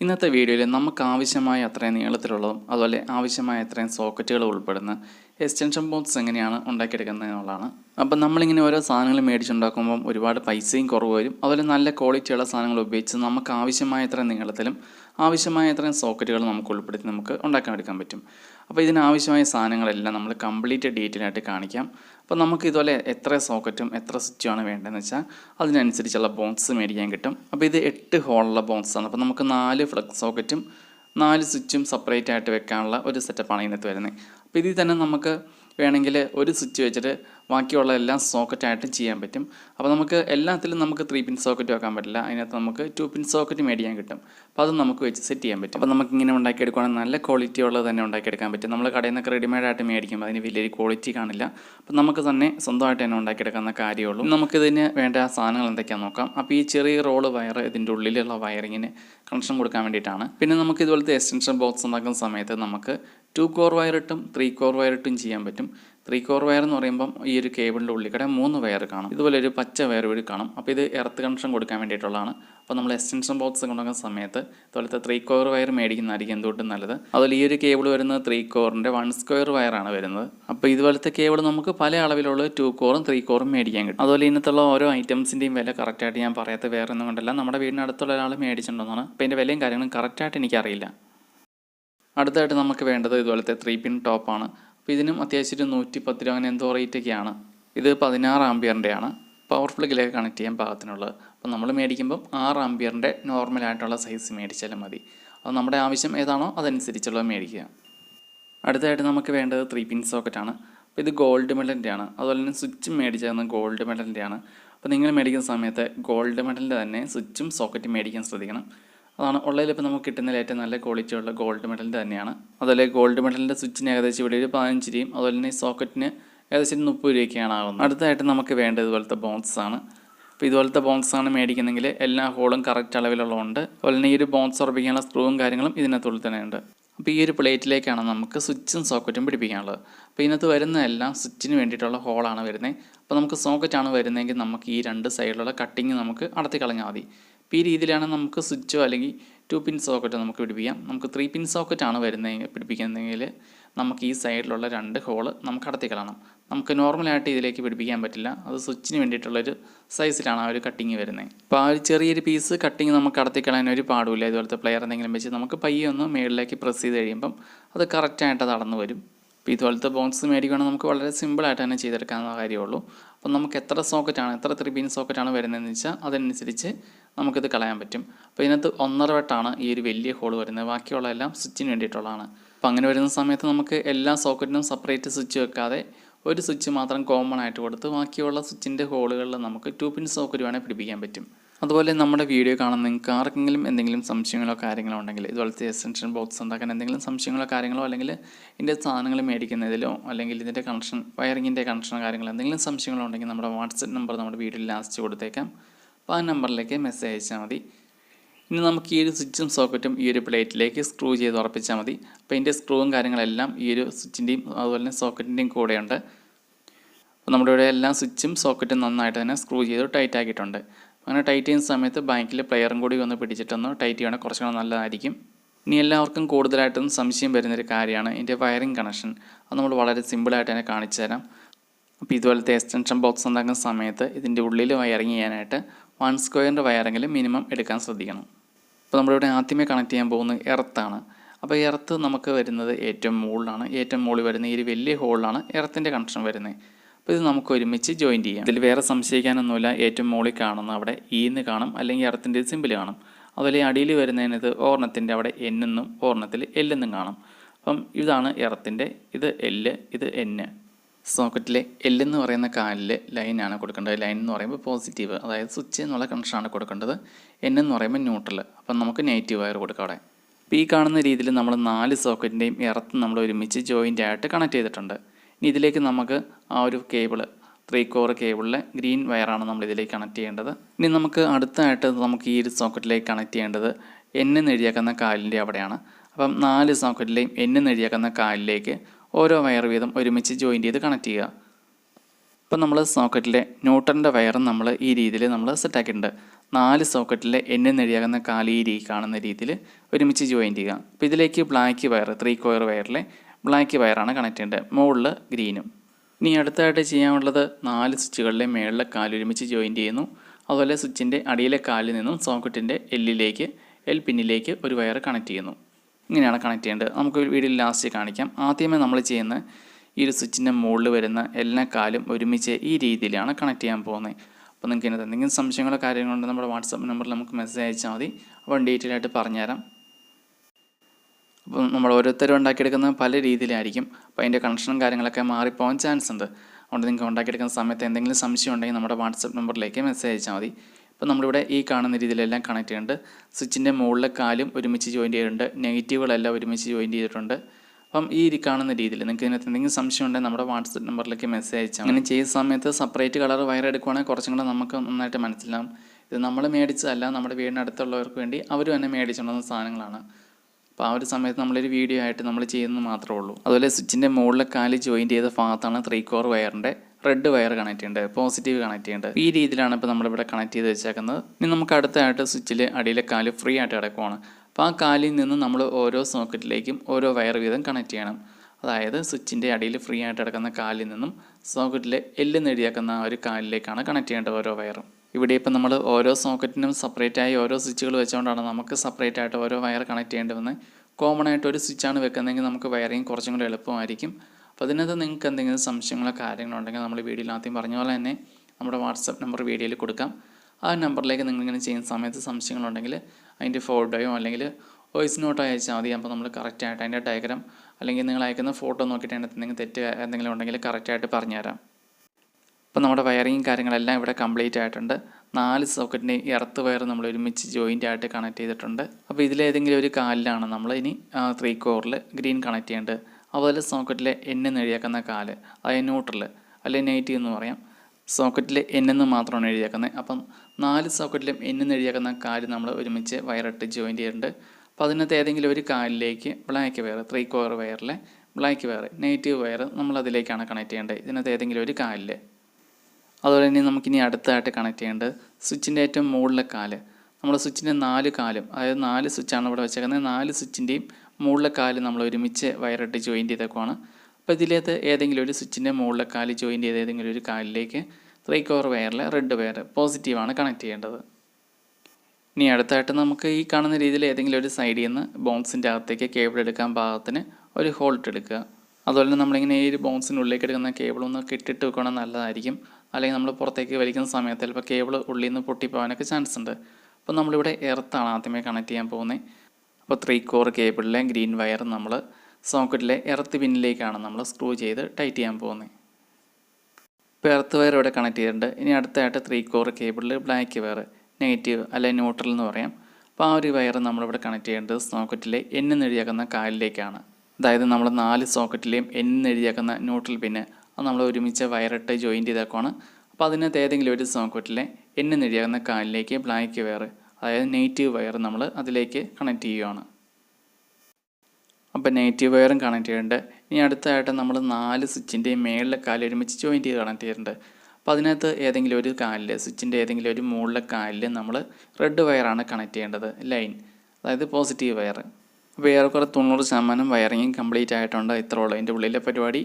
ഇന്നത്തെ വീഡിയോയിൽ നമുക്ക് ആവശ്യമായ അത്രയും നീളത്തിലുള്ളതും അതുപോലെ ആവശ്യമായ അത്രയും സോക്കറ്റുകൾ ഉൾപ്പെടുന്ന എക്സ്റ്റൻഷൻ ബോക്സ് എങ്ങനെയാണ് ഉണ്ടാക്കിയെടുക്കുന്നത് എന്നുള്ളതാണ് അപ്പം നമ്മളിങ്ങനെ ഓരോ സാധനങ്ങൾ മേടിച്ചുണ്ടാക്കുമ്പം ഒരുപാട് പൈസയും കുറവ് വരും. അതുപോലെ നല്ല ക്വാളിറ്റിയുള്ള സാധനങ്ങൾ ഉപയോഗിച്ച് നമുക്ക് ആവശ്യമായ അത്രയും നീളത്തിലും ആവശ്യമായ അത്രയും സോക്കറ്റുകൾ നമുക്ക് ഉൾപ്പെടുത്തി നമുക്ക് ഉണ്ടാക്കാൻ എടുക്കാൻ പറ്റും. അപ്പോൾ ഇതിനാവശ്യമായ സാധനങ്ങളെല്ലാം നമ്മൾ കംപ്ലീറ്റ് ഡീറ്റെയിൽ ആയിട്ട് കാണിക്കാം. അപ്പോൾ നമുക്ക് ഇതുപോലെ എത്ര സോക്കറ്റും എത്ര സ്വിച്ചുമാണ് വേണ്ടതെന്ന് വെച്ചാൽ അതിനനുസരിച്ചുള്ള ബോൺസ് മേടിക്കാൻ കിട്ടും. അപ്പോൾ ഇത് എട്ട് ഹോളുള്ള ബോൺസാണ്. അപ്പോൾ നമുക്ക് നാല് ഫ്ലക്സ് സോക്കറ്റും നാല് സ്വിച്ചും സെപ്പറേറ്റ് ആയിട്ട് വെക്കാനുള്ള ഒരു സെറ്റപ്പാണ് ഇതിനകത്ത് വരുന്നത്. അപ്പോൾ ഇതിൽ തന്നെ നമുക്ക് വേണമെങ്കിൽ ഒരു സ്വിച്ച് വെച്ചിട്ട് ബാക്കിയുള്ള എല്ലാം സോക്കറ്റായിട്ടും ചെയ്യാൻ പറ്റും. അപ്പോൾ നമുക്ക് എല്ലാത്തിലും നമുക്ക് ത്രീ പിൻ സോക്കറ്റ് വെക്കാൻ പറ്റില്ല. അതിനകത്ത് നമുക്ക് ടു പിൻ സോക്കറ്റ് മേടിക്കാൻ കിട്ടും. അപ്പോൾ അത് നമുക്ക് വെച്ച് സെറ്റ് ചെയ്യാൻ പറ്റും. അപ്പോൾ നമുക്ക് ഇങ്ങനെ ഉണ്ടാക്കിയെടുക്കുകയാണെങ്കിൽ നല്ല ക്വാളിറ്റി ഉള്ളത് തന്നെ ഉണ്ടാക്കിയെടുക്കാൻ പറ്റും. നമ്മൾ കടയിൽ നിന്നൊക്കെ റെഡിമെയ്ഡായിട്ട് മേടിക്കുമ്പോൾ അതിന് വലിയൊരു ക്വാളിറ്റി കാണില്ല. അപ്പോൾ നമുക്ക് തന്നെ സ്വന്തമായിട്ട് തന്നെ ഉണ്ടാക്കിയെടുക്കാവുന്ന കാര്യമുള്ളൂ നമുക്കിതിന് വേണ്ട സാധനങ്ങൾ എന്തൊക്കെയാണെന്ന് നോക്കാം. അപ്പോൾ ഈ ചെറിയ റോൾ വയർ ഇതിന്റെ ഉള്ളിലുള്ള വയറിങ്ങിന് കണക്ഷൻ കൊടുക്കാൻ വേണ്ടിയിട്ടാണ്. പിന്നെ നമുക്ക് ഇതുപോലത്തെ എക്സ്റ്റൻഷൻ ബോക്സ് ഉണ്ടാക്കുന്ന സമയത്ത് നമുക്ക് ടു കോർ വയറിട്ടും ത്രീ കോർ വയറിട്ടും ചെയ്യാൻ പറ്റും. ത്രീ കോർ വയർ എന്ന് പറയുമ്പം ഈ ഒരു കേബിളിന്റെ ഉള്ളിൽ കൂടെ മൂന്ന് വയർ കാണും. ഇതുപോലെ ഒരു പച്ച വയർ കൂടി കാണും. അപ്പോൾ ഇത് എർത്ത് കണക്ഷൻ കൊടുക്കാൻ വേണ്ടിയിട്ടുള്ളതാണ്. അപ്പോൾ നമ്മൾ എക്സ്റ്റൻഷൻ ബോക്സ് കൊണ്ടുവന്ന സമയത്ത് ഇതുപോലത്തെ ത്രീ കോർ വയർ മേടിക്കുന്നതായിരിക്കും എന്തുകൊണ്ടും നല്ലത്. അതുപോലെ ഈ ഒരു കേബിൾ വരുന്നത് ത്രീ കോറിന്റെ വൺ സ്ക്വയർ വയറാണ് വരുന്നത്. അപ്പോൾ ഇതുപോലത്തെ കേബിൾ നമുക്ക് പല അളവിലുള്ള ടു കോറും ത്രീ കോറും മേടിക്കാൻ കിട്ടും. അതുപോലെ ഇന്നത്തുള്ള ഓരോ ഐറ്റംസിന്റെയും വില കറക്റ്റായിട്ട് ഞാൻ പറയാത്ത വേറെ ഒന്നും കൊണ്ടല്ല. നമ്മുടെ വീടിനടുത്തുള്ള ഒരാൾ മേടിച്ചിട്ടുണ്ടെന്നാണ്. അപ്പോൾ അതിന്റെ വിലയും കാര്യങ്ങളും കറക്റ്റായിട്ട് എനിക്കറിയില്ല. അടുത്തായിട്ട് നമുക്ക് വേണ്ടത് ഇതുപോലത്തെ ത്രീ പിൻ ടോപ്പാണ് അപ്പോൾ ഇതിനും അത്യാവശ്യം നൂറ്റി പത്ത് രൂപ അങ്ങനെ എന്തോ റേറ്റൊക്കെയാണ് ഇത് പതിനാറ് ആംബിയറിന്റെ ആണ് പവർ പ്ലഗിലേക്ക് കണക്ട് ചെയ്യാൻ പാകത്തിനുള്ളത്. അപ്പോൾ നമ്മൾ മേടിക്കുമ്പം ആറ് ആംബിയറിന്റെ നോർമലായിട്ടുള്ള സൈസ് മേടിച്ചാലും മതി. അത് നമ്മുടെ ആവശ്യം ഏതാണോ അതനുസരിച്ചുള്ളത് മേടിക്കുക. അടുത്തതായിട്ട് നമുക്ക് വേണ്ടത് ത്രീ പിൻ സോക്കറ്റാണ് അപ്പോൾ ഇത് ഗോൾഡ് മെഡലിന്റെ ആണ് അതുപോലെ തന്നെ സ്വിച്ചും മേടിച്ചതെന്ന് ഗോൾഡ് മെഡലിന്റെ ആണ് അപ്പോൾ നിങ്ങൾ മേടിക്കുന്ന സമയത്ത് ഗോൾഡ് മെഡലിന്റെ തന്നെ സ്വിച്ചും സോക്കറ്റും മേടിക്കാൻ ശ്രദ്ധിക്കണം. അതാണ് ഉള്ളതിൽ ഇപ്പോൾ നമുക്ക് കിട്ടുന്നതിൽ ഏറ്റവും നല്ല ക്വാളിറ്റി ഉള്ള ഗോൾഡ് മെഡൽ തന്നെയാണ്. അതുപോലെ ഗോൾഡ് മെഡലിന്റെ സ്വിച്ചിന് ഏകദേശം ഇവിടെ ഒരു പതിനഞ്ച് രൂപയും അതുപോലെ തന്നെ സോക്കറ്റിന് ഏകദേശം മുപ്പത് രൂപയൊക്കെയാണ് ആകുന്നത് അടുത്തായിട്ട് നമുക്ക് വേണ്ടത് ഇതുപോലത്തെ ബോൺസ് ആണ്. അപ്പോൾ ഇതുപോലത്തെ ബോൺസ് ആണ് മേടിക്കുന്നെങ്കിൽ എല്ലാ ഹോളും കറക്റ്റ് അളവിലുള്ളതുകൊണ്ട് അതുപോലെ തന്നെ ഈ ഒരു ബോൺസ് ഉറപ്പിക്കാനുള്ള സ്ക്രൂവും കാര്യങ്ങളും ഇതിനകത്തുള്ളിൽ തന്നെ ഉണ്ട്. അപ്പോൾ ഈ ഒരു പ്ലേറ്റിലേക്കാണ് നമുക്ക് സ്വിച്ചും സോക്കറ്റും പിടിപ്പിക്കാനുള്ളത്. അപ്പോൾ ഇതിനകത്ത് വരുന്നതെല്ലാം സ്വിച്ചിന് വേണ്ടിയിട്ടുള്ള ഹോളാണ് വരുന്നത്. അപ്പോൾ നമുക്ക് സോക്കറ്റാണ് വരുന്നതെങ്കിൽ നമുക്ക് ഈ രണ്ട് സൈഡിലുള്ള കട്ടിങ് നമുക്ക് അടത്തി കളഞ്ഞാൽ മതി. അപ്പോൾ ഈ രീതിയിലാണ് നമുക്ക് സ്വിച്ചോ അല്ലെങ്കിൽ ടു പിൻ സോക്കറ്റോ നമുക്ക് പിടിപ്പിക്കാം. നമുക്ക് ത്രീ പിൻ സോക്കറ്റാണ് വരുന്നത് പിടിപ്പിക്കുന്നതെങ്കിൽ നമുക്ക് ഈ സൈഡിലുള്ള രണ്ട് ഹോൾ നമുക്ക് അടത്തി കളയണം നമുക്ക് നോർമലായിട്ട് ഇതിലേക്ക് പിടിപ്പിക്കാൻ പറ്റില്ല. അത് സ്വിച്ചിന് വേണ്ടിയിട്ടുള്ളൊരു സൈസിലാണ് ആ ഒരു കട്ടിങ് വരുന്നത് അപ്പോൾ ആ ഒരു ചെറിയൊരു പീസ് കട്ടിങ് നമുക്ക് അടത്തി കളയാൻ ഒരു പാടില്ല ഇതുപോലത്തെ പ്ലെയർ എന്തെങ്കിലും വെച്ച് നമുക്ക് പയ്യൊന്ന് മേളിലേക്ക് പ്രസ് ചെയ്ത് കഴിയുമ്പം അത് കറക്റ്റായിട്ട് അത് അടന്നു വരും. അപ്പോൾ ഇതുപോലത്തെ ബോൺസ് മേടിക്കുകയാണെങ്കിൽ നമുക്ക് വളരെ സിമ്പിളായിട്ട് തന്നെ ചെയ്തെടുക്കാവുന്ന കാര്യമുള്ളൂ. അപ്പം നമുക്ക് എത്ര സോക്കറ്റാണ് എത്ര ത്രീ പിൻ സോക്കറ്റാണ് വരുന്നതെന്ന് വെച്ചാൽ അതനുസരിച്ച് നമുക്കിത് കളയാൻ പറ്റും. അപ്പോൾ ഇതിനകത്ത് ഒന്നര വെട്ടാണ് ഈ ഒരു വലിയ ഹോൾ വരുന്നത്. ബാക്കിയുള്ള എല്ലാം സ്വിച്ചിന് വേണ്ടിയിട്ടുള്ളതാണ്. അപ്പോൾ അങ്ങനെ വരുന്ന സമയത്ത് നമുക്ക് എല്ലാ സോക്കറ്റിനും സെപ്പറേറ്റ് സ്വിച്ച് വെക്കാതെ ഒരു സ്വിച്ച് മാത്രം കോമൺ ആയിട്ട് കൊടുത്ത് ബാക്കിയുള്ള സ്വിച്ചിന്റെ ഹോളുകളിൽ നമുക്ക് ടു പിൻ സോക്കറ്റ് വേണേൽ പിടിപ്പിക്കാൻ പറ്റും. അതുപോലെ നമ്മുടെ വീഡിയോ കാണുന്ന നിങ്ങൾക്ക് ആർക്കെങ്കിലും എന്തെങ്കിലും സംശയങ്ങളോ കാര്യങ്ങളോ ഉണ്ടെങ്കിൽ ഇതുപോലത്തെ എസെൻഷൻ ബോക്സ് ഉണ്ടാക്കാൻ എന്തെങ്കിലും സംശയങ്ങളോ കാര്യങ്ങളോ അല്ലെങ്കിൽ ഇതിന്റെ സാധനങ്ങൾ മേടിക്കുന്നതിലോ അല്ലെങ്കിൽ ഇതിന്റെ കണക്ഷൻ വയറിങ്ങിന്റെ കണക്ഷനോ കാര്യങ്ങളോ എന്തെങ്കിലും സംശയങ്ങളോ ഉണ്ടെങ്കിൽ നമ്മുടെ വാട്സപ്പ് നമ്പർ നമ്മുടെ വീഡിയോയിൽ ലാസ്റ്റ് കൊടുത്തേക്കാം. അപ്പോൾ ആ നമ്പറിലേക്ക് മെസ്സേജ് അയച്ചാൽ മതി. ഇനി നമുക്ക് ഈ ഒരു സ്വിച്ചും സോക്കറ്റും ഈ ഒരു പ്ലേറ്റിലേക്ക് സ്ക്രൂ ചെയ്ത് ഉറപ്പിച്ചാൽ മതി. അപ്പോൾ ഇതിന്റെ സ്ക്രൂവും കാര്യങ്ങളെല്ലാം ഈ ഒരു സ്വിച്ചിന്റെയും അതുപോലെ തന്നെ സോക്കറ്റിന്റെയും കൂടെയുണ്ട്. അപ്പോൾ നമ്മുടെ ഇവിടെ എല്ലാ സ്വിച്ചും സോക്കറ്റും നന്നായിട്ട് തന്നെ സ്ക്രൂ ചെയ്ത് ടൈറ്റ് ആക്കിയിട്ടുണ്ട്. അങ്ങനെ ടൈറ്റ് ചെയ്യുന്ന സമയത്ത് ബാക്കിൽ പ്ലെയറും കൂടി ഒന്ന് പിടിച്ചിട്ടൊന്ന് ടൈറ്റ് ചെയ്യണമെങ്കിൽ കുറച്ചുകൂടെ നല്ലതായിരിക്കും. ഇനി എല്ലാവർക്കും കൂടുതലായിട്ടും സംശയം വരുന്നൊരു കാര്യമാണ് ഇതിന്റെ വയറിംഗ് കണക്ഷൻ അത് നമ്മൾ വളരെ സിമ്പിളായിട്ട് തന്നെ കാണിച്ചു തരാം. അപ്പോൾ ഇതുപോലത്തെ എക്സ്റ്റൻഷൻ ബോക്സ് ഉണ്ടാക്കുന്ന സമയത്ത് ഇതിന്റെ ഉള്ളിൽ വയറിങ് ചെയ്യാനായിട്ട് വൺ സ്ക്വയറിന്റെ വയറെങ്കിലും മിനിമം എടുക്കാൻ ശ്രദ്ധിക്കണം. അപ്പോൾ നമ്മളിവിടെ ആദ്യമേ കണക്ട് ചെയ്യാൻ പോകുന്നത് എർത്താണ് അപ്പോൾ എർത്ത് നമുക്ക് വരുന്നത് ഏറ്റവും മുകളിലാണ്. ഏറ്റവും മുകളിൽ വരുന്ന ഈ ഒരു വലിയ ഹോളിലാണ് എർത്തിന്റെ കണക്ഷൻ വരുന്നത്. അപ്പോൾ ഇത് നമുക്ക് ഒരുമിച്ച് ജോയിൻ ചെയ്യാം. ഇതിൽ വേറെ സംശയിക്കാനൊന്നുമില്ല. ഏറ്റവും മുകളിൽ കാണുന്ന അവിടെ ഈന്ന് കാണും. അല്ലെങ്കിൽ എർത്തിന്റെ സിമ്പിൾ കാണും. അതുപോലെ അടിയിൽ വരുന്നതിന് ഇത് ഓർണത്തിന്റെ അവിടെ എന്നെന്നും ഓർണത്തിൽ എല്ലെന്നും കാണും. അപ്പം ഇതാണ് ഇറത്തിന്റെ ഇത് എല്ല് ഇത് എന്ന് സോക്കറ്റിലെ എല്ലെന്ന് പറയുന്ന കാലിൽ ലൈനാണ് കൊടുക്കേണ്ടത്. ലൈൻ എന്ന് പറയുമ്പോൾ പോസിറ്റീവ് അതായത് സ്വിച്ച് എന്നുള്ള കണക്ഷനാണ് കൊടുക്കേണ്ടത്. എൻ എന്ന് പറയുമ്പോൾ ന്യൂട്രൽ അപ്പം നമുക്ക് നെഗറ്റീവ് വയർ കൊടുക്കാം അവിടെ. ഈ കാണുന്ന രീതിയിൽ നമ്മൾ നാല് സോക്കറ്റിന്റെയും ഇറത്ത് നമ്മൾ ഒരുമിച്ച് ജോയിന്റ് ആയിട്ട് കണക്ട് ചെയ്തിട്ടുണ്ട്. ഇനി ഇതിലേക്ക് നമുക്ക് ആ ഒരു കേബിൾ ത്രീ കോർ കേബിളിലെ ഗ്രീൻ വയറാണ് നമ്മൾ ഇതിലേക്ക് കണക്ട് ചെയ്യേണ്ടത്. ഇനി നമുക്ക് അടുത്തായിട്ട് നമുക്ക് ഈ ഒരു സോക്കറ്റിലേക്ക് കണക്ട് ചെയ്യേണ്ടത് എന്നെ നെഴിയാക്കുന്ന കാലിന്റെ അവിടെയാണ്. അപ്പം നാല് സോക്കറ്റിലെയും എന്നെ നെഴിയാക്കുന്ന കാലിലേക്ക് ഓരോ വയർ വീതം ഒരുമിച്ച് ജോയിൻ ചെയ്ത് കണക്ട് ചെയ്യുക. ഇപ്പം നമ്മൾ സോക്കറ്റിലെ ന്യൂട്ടറിന്റെ വയറും നമ്മൾ ഈ രീതിയിൽ നമ്മൾ സെറ്റാക്കിയിട്ടുണ്ട് നാല് സോക്കറ്റിലെ എന്നെ നെഴിയാക്കുന്ന കാൽ ഈ രീതി കാണുന്ന രീതിയിൽ ഒരുമിച്ച് ജോയിൻ ചെയ്യുക. അപ്പോൾ ഇതിലേക്ക് ബ്ലാക്ക് വയർ ത്രീ കോയർ വയറിലെ ബ്ലാക്ക് വയറാണ് കണക്ട് ചെയ്യേണ്ടത്. മുകളിൽ ഗ്രീനും. ഇനി അടുത്തതായിട്ട് ചെയ്യാനുള്ളത് നാല് സ്വിച്ചുകളിലെ മേളിലെ കാലൊരുമിച്ച് ഒരുമിച്ച് ജോയിൻ ചെയ്യുന്നു. അതുപോലെ സ്വിച്ചിന്റെ അടിയിലെ കാലിൽ നിന്നും സോക്കറ്റിന്റെ എല്ലിലേക്ക് എൽ പിന്നിലേക്ക് ഒരു വയർ കണക്ട് ചെയ്യുന്നു. ഇങ്ങനെയാണ് കണക്ട് ചെയ്യേണ്ടത്. നമുക്ക് വീഡിയോ ലാസ്റ്റ് കാണിക്കാം. ആദ്യമേ നമ്മൾ ചെയ്യുന്ന ഈ ഒരു സ്വിച്ചിന്റെ മുകളിൽ വരുന്ന എല്ലാ കാലും ഒരുമിച്ച് ഈ രീതിയിലാണ് കണക്ട് ചെയ്യാൻ പോകുന്നത്. അപ്പോൾ നിങ്ങൾക്ക് ഇതിനകത്ത് എന്തെങ്കിലും സംശയങ്ങളോ കാര്യങ്ങളോ ഉണ്ടെങ്കിൽ നമ്മുടെ വാട്സപ്പ് നമ്പറിൽ നമുക്ക് മെസ്സേജ് അയച്ചാൽ മതി. അപ്പം ഡീറ്റെയിൽ ആയിട്ട് പറഞ്ഞുതരാം. അപ്പം നമ്മൾ ഓരോരുത്തരും ഉണ്ടാക്കിയെടുക്കുന്ന പല രീതിയിലായിരിക്കും. അപ്പോൾ അതിന്റെ കണക്ഷനും കാര്യങ്ങളൊക്കെ മാറിപ്പോകാൻ ചാൻസ് ഉണ്ട്. അതുകൊണ്ട് നിങ്ങൾക്ക് ഉണ്ടാക്കിയെടുക്കുന്ന സമയത്ത് എന്തെങ്കിലും സംശയം ഉണ്ടെങ്കിൽ നമ്മുടെ വാട്സപ്പ് നമ്പറിലേക്ക് മെസ്സേജ് അയച്ചാൽ മതി. ഇപ്പോൾ നമ്മളിവിടെ ഈ കാണുന്ന രീതിയിലെല്ലാം കണക്ട് ചെയ്യുന്നുണ്ട്. സ്വിച്ചിന്റെ മുകളിലെ കാലും ഒരുമിച്ച് ജോയിൻ ചെയ്തിട്ടുണ്ട്. നെഗറ്റീവുകളെല്ലാം ഒരുമിച്ച് ജോയിൻ ചെയ്തിട്ടുണ്ട്. അപ്പം ഈ കാണുന്ന രീതിയിൽ നിങ്ങൾക്ക് ഇതിനകത്ത് എന്തെങ്കിലും സംശയം ഉണ്ടെങ്കിൽ നമ്മുടെ വാട്സപ്പ് നമ്പറിലേക്ക് മെസ്സേജ് അയച്ചാൽ അങ്ങനെ ചെയ്യുന്ന സമയത്ത് സെപ്പറേറ്റ് കളർ വയർ എടുക്കുവാണെങ്കിൽ കുറച്ചും കൂടെ നമുക്ക് നന്നായിട്ട് മനസ്സിലാവും. ഇത് നമ്മൾ മേടിച്ചതല്ല നമ്മുടെ വീടിനടുത്തുള്ളവർക്ക് വേണ്ടി അവർ തന്നെ മേടിച്ചുകൊണ്ടുവന്ന സാധനങ്ങളാണ്. അപ്പോൾ ആ ഒരു സമയത്ത് നമ്മളൊരു വീഡിയോ ആയിട്ട് നമ്മൾ ചെയ്യുന്നത് മാത്രമേ ഉള്ളൂ. അതുപോലെ സ്വിച്ചിന്റെ മുകളിലെ കാൽ ജോയിൻ ചെയ്ത ഭാഗത്താണ് ത്രീ കോർ വയറിന്റെ റെഡ് വയർ കണക്ട് ചെയ്യേണ്ടത് പോസിറ്റീവ് കണക്ട് ചെയ്യേണ്ടത്. ഈ രീതിയിലാണ് ഇപ്പോൾ നമ്മളിവിടെ കണക്ട് ചെയ്ത് വെച്ചേക്കുന്നത്. ഇനി നമുക്ക് അടുത്തായിട്ട് സ്വിച്ചിൽ അടിയിലെ കാൽ ഫ്രീ ആയിട്ട് കിടക്കുവാണ്. അപ്പോൾ ആ കാലിൽ നിന്ന് നമ്മൾ ഓരോ സോക്കറ്റിലേക്കും ഓരോ വയർ വീതം കണക്ട് ചെയ്യണം. അതായത് സ്വിച്ചിന്റെ അടിയിൽ ഫ്രീ ആയിട്ട് കിടക്കുന്ന കാലിൽ നിന്നും സോക്കറ്റിലെ എല്ല് നെടിയാക്കുന്ന ആ ഒരു കാലിലേക്കാണ് കണക്ട് ചെയ്യേണ്ടത് ഓരോ വയറും ഇവിടെ ഇപ്പം നമ്മൾ ഓരോ സോക്കറ്റിനും സെപ്പറേറ്റ് ആയി ഓരോ സ്വിച്ചുകൾ വെച്ചുകൊണ്ടാണ് നമുക്ക് സെപ്പറേറ്റ് ആയിട്ട് ഓരോ വയർ കണക്ട് ചെയ്യേണ്ടി വന്നത് കോമൺ ആയിട്ട് ഒരു സ്വിച്ചാണ് വെക്കുന്നതെങ്കിൽ നമുക്ക് വയറിങ് കുറച്ചും കൂടി എളുപ്പമായിരിക്കും. അപ്പോൾ അതിനകത്ത് നിങ്ങൾക്ക് എന്തെങ്കിലും സംശയങ്ങളോ കാര്യങ്ങളോ ഉണ്ടെങ്കിൽ നമ്മൾ വീഡിയോയിൽ ആദ്യം പറഞ്ഞ പോലെ തന്നെ നമ്മുടെ വാട്സപ്പ് നമ്പർ വീഡിയോയിൽ കൊടുക്കാം. ആ നമ്പറിലേക്ക് നിങ്ങളിങ്ങനെ ചെയ്യുന്ന സമയത്ത് സംശയങ്ങളുണ്ടെങ്കിൽ അതിന്റെ ഫോട്ടോയോ അല്ലെങ്കിൽ വോയിസ് നോട്ടോ അയച്ചാൽ മതി. അപ്പോൾ നമ്മൾ കറക്റ്റായിട്ട് അതിന്റെ ഡയഗ്രാം അല്ലെങ്കിൽ നിങ്ങൾ അയക്കുന്ന ഫോട്ടോ നോക്കിയിട്ട് അതിനകത്ത് എന്തെങ്കിലും തെറ്റ് എന്തെങ്കിലും ഉണ്ടെങ്കിൽ കറക്റ്റായിട്ട് പറഞ്ഞുതരാം. ഇപ്പോൾ നമ്മുടെ വയറിങ്ങും കാര്യങ്ങളെല്ലാം ഇവിടെ കംപ്ലീറ്റ് ആയിട്ടുണ്ട്. നാല് സോക്കറ്റിന്റെ ഇറത്ത് വയർ നമ്മൾ ഒരുമിച്ച് ജോയിന്റ് ആയിട്ട് കണക്ട് ചെയ്തിട്ടുണ്ട്. അപ്പോൾ ഇതിലേതെങ്കിലും ഒരു കാലിലാണ് നമ്മൾ ഇനി ത്രീ കോറിൽ ഗ്രീൻ കണക്ട് ചെയ്യേണ്ടത്? അതുപോലെ സോക്കറ്റിലെ എണ്ണ എഴുതിയേക്കുന്ന കാൽ അതായത് ന്യൂട്രൽ അല്ലെങ്കിൽ നെഗറ്റീവ് എന്ന് പറയാം. സോക്കറ്റിൽ എണ്ണെന്ന് മാത്രമാണ് എഴുതിയേക്കുന്നത്. അപ്പം നാല് സോക്കറ്റിലും എന്നെന്ന് എഴുതിയേക്കുന്ന കാൽ നമ്മൾ ഒരുമിച്ച് വയറിട്ട് ജോയിൻ ചെയ്തിട്ടുണ്ട്. അപ്പോൾ അതിനകത്ത് ഏതെങ്കിലും ഒരു കാലിലേക്ക് ബ്ലാക്ക് വയർ ത്രീ കോർ വയറിലെ ബ്ലാക്ക് വയർ നെഗറ്റീവ് വയർ നമ്മൾ അതിലേക്കാണ് കണക്ട് ചെയ്യേണ്ടത്. ഇതിനകത്ത് ഏതെങ്കിലും ഒരു കാലിൽ അതുപോലെ തന്നെ നമുക്കിനി അടുത്തതായിട്ട് കണക്ട് ചെയ്യേണ്ടത് സ്വിച്ചിന്റെ ഏറ്റവും മുകളിലെ കാൽ. നമ്മൾ സ്വിച്ചിന്റെ നാല് കാലും അതായത് നാല് സ്വിച്ചാണ് ഇവിടെ വെച്ചേക്കുന്നത്. നാല് സ്വിച്ചിന്റെയും മുകളിലെ കാൽ നമ്മൾ ഒരുമിച്ച് വയറിട്ട് ജോയിൻ ചെയ്തേക്കുവാണ്. അപ്പോൾ ഇതിലേത് ഏതെങ്കിലും ഒരു സ്വിച്ചിന്റെ മുകളിലെ കാൽ ജോയിൻ ചെയ്ത ഏതെങ്കിലും ഒരു കാലിലേക്ക് ത്രീ കോർ വയറിൽ റെഡ് വയർ പോസിറ്റീവാണ് കണക്ട് ചെയ്യേണ്ടത്. ഇനി അടുത്തായിട്ട് നമുക്ക് ഈ കാണുന്ന രീതിയിൽ ഏതെങ്കിലും ഒരു സൈഡിൽ നിന്ന് ബോൺസിന്റെ അകത്തേക്ക് കേബിൾ എടുക്കാൻ ഭാഗത്തിന് ഒരു ഹോൾട്ട് എടുക്കുക. അതുപോലെ തന്നെ നമ്മളിങ്ങനെ ഈ ഒരു ബോൺസിനുള്ളിലേക്ക് എടുക്കുന്ന കേബിൾ ഒന്ന് കെട്ടിട്ട് വെക്കണം നല്ലതായിരിക്കും. അല്ലെങ്കിൽ നമ്മൾ പുറത്തേക്ക് വലിക്കുന്ന സമയത്ത് ചിലപ്പോൾ കേബിൾ ഉള്ളിൽ നിന്ന് പൊട്ടിപ്പോകാനൊക്കെ ചാൻസ് ഉണ്ട്. അപ്പോൾ നമ്മളിവിടെ എർത്താണ് ആദ്യമേ കണക്ട് ചെയ്യാൻ പോകുന്നത്. അപ്പോൾ ത്രീ കോർ കേബിളിലെ ഗ്രീൻ വയർ നമ്മൾ സോക്കറ്റിലെ എർത്ത് പിന്നിലേക്കാണ് നമ്മൾ സ്ക്രൂ ചെയ്ത് ടൈറ്റ് ചെയ്യാൻ പോകുന്നത്. ഇപ്പോൾ എർത്ത് വയർ ഇവിടെ കണക്ട് ചെയ്തിട്ടുണ്ട്. ഇനി അടുത്തായിട്ട് ത്രീ കോർ കേബിളിൽ ബ്ലാക്ക് വയർ നെഗറ്റീവ് അല്ലെങ്കിൽ ന്യൂട്രൽ എന്ന് പറയാം. അപ്പോൾ ആ ഒരു വയർ നമ്മളിവിടെ കണക്ട് ചെയ്യേണ്ടത് സോക്കറ്റിലെ എന്ന് എഴുതിയാക്കുന്ന കാലിലേക്കാണ് അതായത് നമ്മൾ നാല് സോക്കറ്റിലെയും എന്ന് എഴുതിയാക്കുന്ന ന്യൂട്രൽ പിന്നെ അത് നമ്മൾ ഒരുമിച്ച് വയറിട്ട് ജോയിൻ ചെയ്തേക്കുവാണ്. അപ്പോൾ അതിനകത്ത് ഏതെങ്കിലും ഒരു സോക്കറ്റിലെ എണ്ണ എഴുതിയാക്കുന്ന കാലിലേക്ക് ബ്ലാക്ക് വയർ അതായത് നെഗറ്റീവ് വയർ നമ്മൾ അതിലേക്ക് കണക്ട് ചെയ്യുകയാണ് അപ്പോൾ നെഗറ്റീവ് വയറും കണക്ട് ചെയ്യുന്നുണ്ട്. ഇനി അടുത്തായിട്ട് നമ്മൾ നാല് സ്വിച്ചിന്റെയും മേളിലെ കാലിൽ ഒരുമിച്ച് ജോയിൻ ചെയ്ത് കണക്ട് ചെയ്യുന്നുണ്ട്. അപ്പോൾ അതിനകത്ത് ഏതെങ്കിലും ഒരു കാലിൽ സ്വിച്ചിന്റെ ഏതെങ്കിലും ഒരു മുകളിലെ കാലിൽ നമ്മൾ റെഡ് വയറാണ് കണക്ട് ചെയ്യേണ്ടത് ലൈൻ അതായത് പോസിറ്റീവ് വയർ അപ്പോൾ ഏറെക്കുറെ തൊണ്ണൂറ് ശതമാനം വയറിങ് കംപ്ലീറ്റ് ആയിട്ടുണ്ട്. ഇത്രയുള്ളൂ എന്റെ ഉള്ളിലെ പരിപാടി.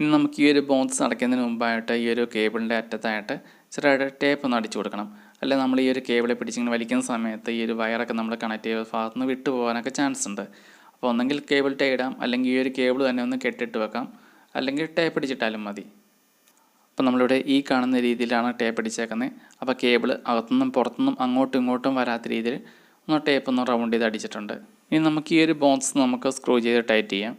ഇനി നമുക്ക് ഈ ഒരു ബോൺസ് അടയ്ക്കുന്നതിന് മുമ്പായിട്ട് ഈ ഒരു കേബിളിന്റെ അറ്റത്തായിട്ട് ചെറുതായിട്ട് ടേപ്പ് ഒന്ന് അടിച്ചു കൊടുക്കണം. അല്ലെ നമ്മൾ ഈ ഒരു കേബിളെ പിടിച്ചിങ്ങനെ വലിക്കുന്ന സമയത്ത് ഈ ഒരു വയറൊക്കെ നമ്മൾ കണക്ട് ചെയ്ത ഭാഗത്ത് നിന്ന് വിട്ടു പോകാനൊക്കെ ചാൻസ് ഉണ്ട്. അപ്പോൾ ഒന്നെങ്കിൽ കേബിൾ ടേ ഇടാം. അല്ലെങ്കിൽ ഈ ഒരു കേബിൾ തന്നെ ഒന്ന് കെട്ടിട്ട് വെക്കാം. അല്ലെങ്കിൽ ടേപ്പ് അടിച്ചിട്ടാലും മതി. അപ്പോൾ നമ്മളിവിടെ ഈ കാണുന്ന രീതിയിലാണ് ടേപ്പ് അടിച്ചേക്കുന്നത് അപ്പോൾ കേബിൾ അകത്തുനിന്നും പുറത്തുനിന്നും അങ്ങോട്ടും ഇങ്ങോട്ടും വരാത്ത രീതിയിൽ ഒന്ന് ടേപ്പ് ഒന്ന് റൗണ്ട് ചെയ്ത് അടിച്ചിട്ടുണ്ട്. ഇനി നമുക്ക് ഈ ഒരു ബോൺസ് നമുക്ക് സ്ക്രൂ ചെയ്ത് ടൈറ്റ് ചെയ്യാം.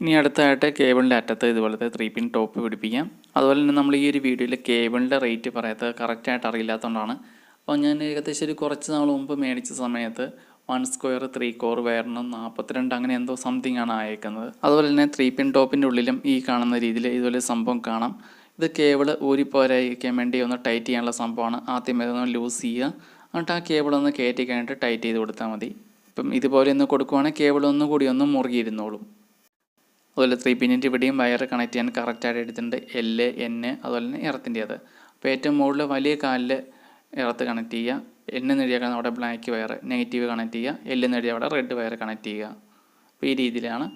ഇനി അടുത്തായിട്ട് കേബിളിന്റെ അറ്റത്ത് ഇതുപോലത്തെ ത്രീ പിൻ ടോപ്പ് പിടിപ്പിക്കാം. അതുപോലെ തന്നെ നമ്മൾ ഈ ഒരു വീഡിയോയിൽ കേബിളിന്റെ റേറ്റ് പറയാത്തത് കറക്റ്റായിട്ട് അറിയില്ലാത്തതുകൊണ്ടാണ്. അപ്പോൾ ഞാൻ ഏകദേശം ഒരു കുറച്ച് നാൾ മുമ്പ് മേടിച്ച സമയത്ത് വൺ സ്ക്വയർ ത്രീ കോർ വയറിനും നാൽപ്പത്തിരണ്ട് അങ്ങനെ എന്തോ സംതിങ് ആണ് അയക്കുന്നത് അതുപോലെ തന്നെ ത്രീ പിൻ ടോപ്പിന്റെ ഉള്ളിലും ഈ കാണുന്ന രീതിയിൽ ഇതുപോലെ സംഭവം കാണാം. ഇത് കേബിൾ ഊരിപ്പോരായിരിക്കാൻ വേണ്ടി ഒന്ന് ടൈറ്റ് ചെയ്യാനുള്ള സംഭവമാണ്. ആദ്യം ഇതൊന്ന് ലൂസ് ചെയ്യുക. എന്നിട്ട് ആ കേബിൾ ഒന്ന് കയറ്റി കഴിഞ്ഞിട്ട് ടൈറ്റ് ചെയ്ത് കൊടുത്താൽ മതി. ഇപ്പം ഇതുപോലെ ഒന്ന് കൊടുക്കുവാണെങ്കിൽ കേബിൾ ഒന്നും കൂടി ഒന്ന് മുറുകിയിരുന്നോളും. അതുപോലെ ത്രീ പിന്നിന്റെ ഇവിടെയും വയർ കണക്ട് ചെയ്യാൻ കറക്റ്റായിട്ട് എടുത്തിട്ടുണ്ട്. എൽ എൻ അതുപോലെ തന്നെ എറത്തിന്റെ അത് അപ്പോൾ ഏറ്റവും മുകളിൽ വലിയ കാലിൽ ഇറത്ത് കണക്ട് ചെയ്യുക. എൻ നേടിയാൽ അവിടെ ബ്ലാക്ക് വയർ നെഗറ്റീവ് കണക്ട് ചെയ്യുക. എൽ നേടിയാൽ അവിടെ റെഡ് വയർ കണക്ട് ചെയ്യുക. അപ്പോൾ ഈ രീതിയിലാണ്.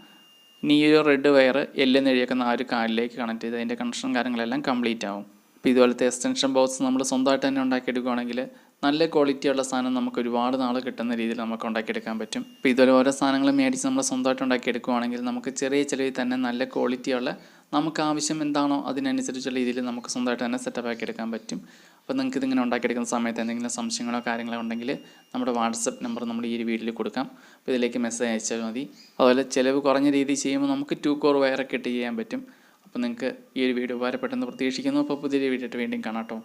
ഇനി ഈ ഒരു റെഡ് വയർ എൽ നേടിയേക്കുന്ന ആ ഒരു കാലിലേക്ക് കണക്ട് ചെയ്ത് അതിന്റെ കണക്ഷൻ കാര്യങ്ങളെല്ലാം കംപ്ലീറ്റ് ആവും. അപ്പോൾ ഇതുപോലത്തെ എക്സ്റ്റൻഷൻ ബോക്സ് നമ്മൾ സ്വന്തമായിട്ട് തന്നെ ഉണ്ടാക്കിയെടുക്കുകയാണെങ്കിൽ നല്ല ക്വാളിറ്റിയുള്ള സാധനം നമുക്ക് ഒരുപാട് നാൾ കിട്ടുന്ന രീതിയിൽ നമുക്ക് ഉണ്ടാക്കിയെടുക്കാൻ പറ്റും. ഇപ്പോൾ ഇതുപോലെ ഓരോ സാധനങ്ങൾ മേടിച്ച് നമ്മൾ സ്വന്തമായിട്ട് ഉണ്ടാക്കിയെടുക്കുകയാണെങ്കിൽ നമുക്ക് ചെറിയ ചിലവിൽ തന്നെ നല്ല ക്വാളിറ്റിയുള്ള നമുക്ക് ആവശ്യം എന്താണോ അതിനനുസരിച്ചുള്ള രീതിയിൽ നമുക്ക് സ്വന്തമായിട്ട് തന്നെ സെറ്റപ്പ് ആക്കി എടുക്കാൻ പറ്റും. അപ്പോൾ നിങ്ങൾക്ക് ഇതിങ്ങനെ ഉണ്ടാക്കിയെടുക്കുന്ന സമയത്ത് എന്തെങ്കിലും സംശയങ്ങളോ കാര്യങ്ങളോ ഉണ്ടെങ്കിൽ നമ്മുടെ വാട്സപ്പ് നമ്പർ നമ്മൾ ഈ ഒരു വീഡിയോയിൽ കൊടുക്കാം. അപ്പോൾ ഇതിലേക്ക് മെസ്സേജ് അയച്ചാൽ മതി. അതുപോലെ ചിലവ് കുറഞ്ഞ രീതിയിൽ ചെയ്യുമ്പോൾ നമുക്ക് ടു കോർ വയറൊക്കെ ഇട്ട് ചെയ്യാൻ പറ്റും. അപ്പോൾ നിങ്ങൾക്ക് ഈ ഒരു വീഡിയോ ഉപകാരപ്പെട്ടെന്ന് പ്രതീക്ഷിക്കുന്നു. അപ്പോൾ പുതിയൊരു വീഡിയോ ആയിട്ട് വീണ്ടും കാണാം കേട്ടോ.